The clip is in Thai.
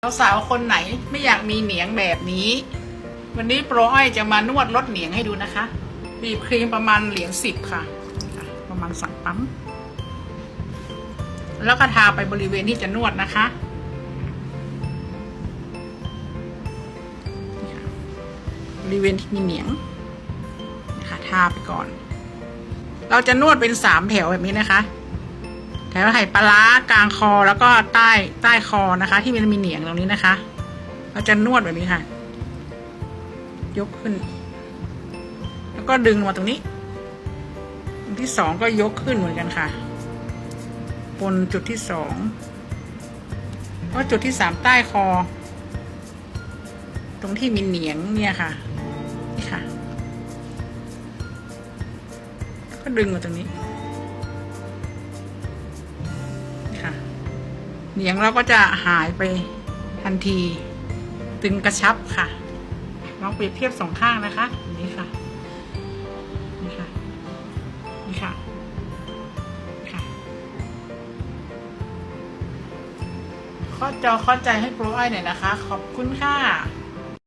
สาวๆคนไหนไม่อยากมีเหนียงแบบนี้ วันนี้โปรอ้อยจะมานวดลดเหนียงให้ดูนะคะ บีบครีมประมาณเหรียญสิบค่ะ ประมาณสั่งปั๊ม แล้วก็ทาไปบริเวณที่จะนวดนะคะนี่ค่ะบริเวณที่มีเหนียงนะคะทาไปก่อน เราจะนวดเป็นสามแถวแบบนี้นะคะ แถวไห่ปลาร้ากลางคอแล้วก็ใต้ใต้คอนะคะ ที่มันมีเหนียงตรงนี้นะคะ เราจะนวดแบบนี้ค่ะ ยกขึ้น แล้วก็ดึงมาตรงนี้ที่สองก็ยกขึ้นเหมือนกันค่ะบนจุดที่สองแล้วจุดที่สามใต้คอ ตรงที่มีเหนียงเนี่ยค่ะนี่ค่ะ ก็ดึงมาตรงนี้ เหนียงเราก็จะหายไปทันที ตึงกระชับค่ะ ลองเปรียบเทียบสองข้างนะคะ นี่ค่ะ นี่ค่ะ นี่ค่ะค่ะข้อจอข้อใจให้โปรไอหน่อยนะคะ ขอบคุณค่ะ